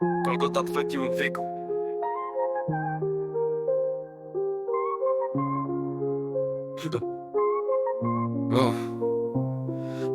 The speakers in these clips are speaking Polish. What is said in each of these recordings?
Golgota w twoim wieku O.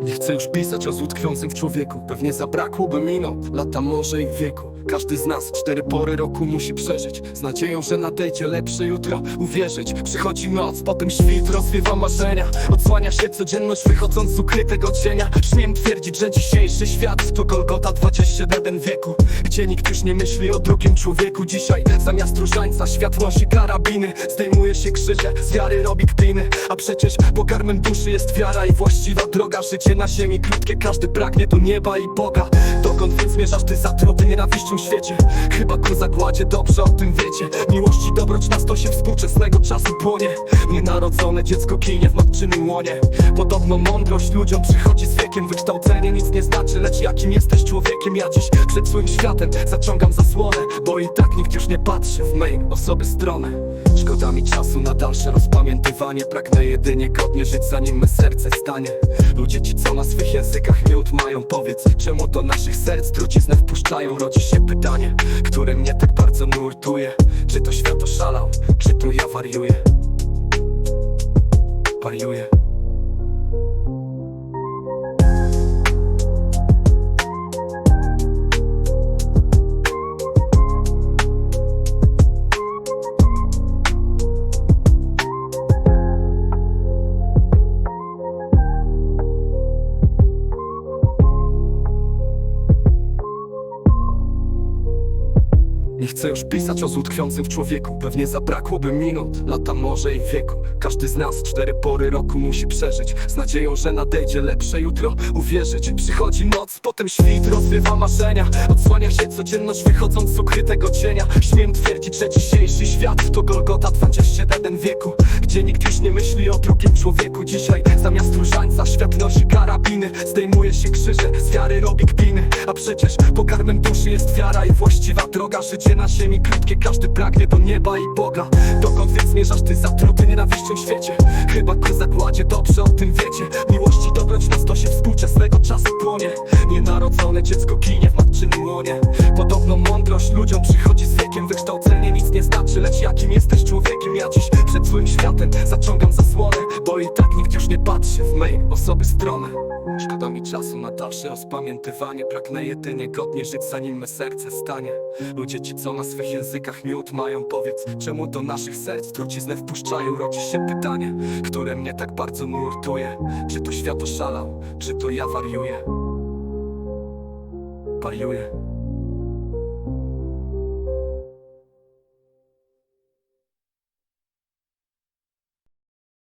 Nie chcę już pisać o złu tkwiącym w człowieku. Pewnie zabrakłoby minut, lata może i wieku. Każdy z nas cztery pory roku musi przeżyć. Z nadzieją, że nadejdzie lepsze jutro. Uwierzyć, przychodzi noc, potem świt rozwiewa marzenia. Odsłania się codzienność wychodząc z ukrytego cienia. Śmiem twierdzić, że dzisiejszy świat to Golgota 21 wieku Gdzie nikt już nie myśli o drugim człowieku. Dzisiaj zamiast różańca świat nosi karabiny. Zdejmuje się krzyże, z wiary robi kpiny A przecież pokarmem duszy jest wiara i właściwa droga. Życie na ziemi krótkie, każdy pragnie do nieba i Boga. Dokąd więc zmierzasz ty zatruty nienawiścią świecie? Chyba ku zagładzie dobrze o tym wiecie. Miłości dobroć na stosie współczesnego czasu płonie. Nienarodzone dziecko kinie w matczynym łonie. Podobno mądrość ludziom przychodzi z wiekiem. Wykształcenie nic nie znaczy, lecz jakim jesteś człowiekiem? Ja dziś przed swoim światem zaciągam zasłonę Bo i tak nikt już nie patrzy w mej osoby stronę. Szkoda mi czasu na dalsze rozpamiętywanie. Pragnę jedynie godnie żyć zanim me serce stanie. Ludzie ci co na swych językach miód mają Powiedz czemu do naszych serc truciznę wpuszczają. Rodzi się pytanie, które mnie tak bardzo nurtuje. Czy to świat oszalał, czy to ja wariuję? Wariuję Nie chcę już pisać o tkwiącym w człowieku. Pewnie zabrakłoby minut, lata może i wieku. Każdy z nas cztery pory roku musi przeżyć. Z nadzieją, że nadejdzie lepsze jutro. Uwierzyć, przychodzi noc, potem świt rozwiewa marzenia. Odsłania się codzienność wychodząc z ukrytego cienia. Śmiem twierdzić, że dzisiejszy świat to Golgota 21 wieku Gdzie nikt już nie myśli o drugim człowieku. Dzisiaj zamiast różańca świat nosi karabiny. Zdejmuje się krzyże, z wiary robi kpiny przecież pokarmem duszy jest wiara i właściwa droga. Życie na ziemi krótkie, każdy pragnie do nieba i Boga. Dokąd więc zmierzasz ty zatruty nienawiścią świecie? Chyba ku zagładzie dobrze o tym wiecie. Miłości dobroć na stosie współczesnego czasu płonie. Nienarodzone dziecko ginie w matczynym łonie. Podobno mądrość ludziom przychodzi z wiekiem Wykształcenie nic nie znaczy, lecz jakim jesteś człowiekiem. Ja dziś przed swoim światem zaciągam zasłonę Bo i tak nikt już nie patrzy w mej osoby stronę. Szkoda mi czasu na dalsze rozpamiętywanie. Pragnę jedynie godnie żyć zanim me serce stanie. Ludzie ci co na swych językach miód mają Powiedz czemu do naszych serc truciznę wpuszczają Rodzi się pytanie, które mnie tak bardzo nurtuje. Czy to świat oszalał, czy to ja wariuję? Wariuję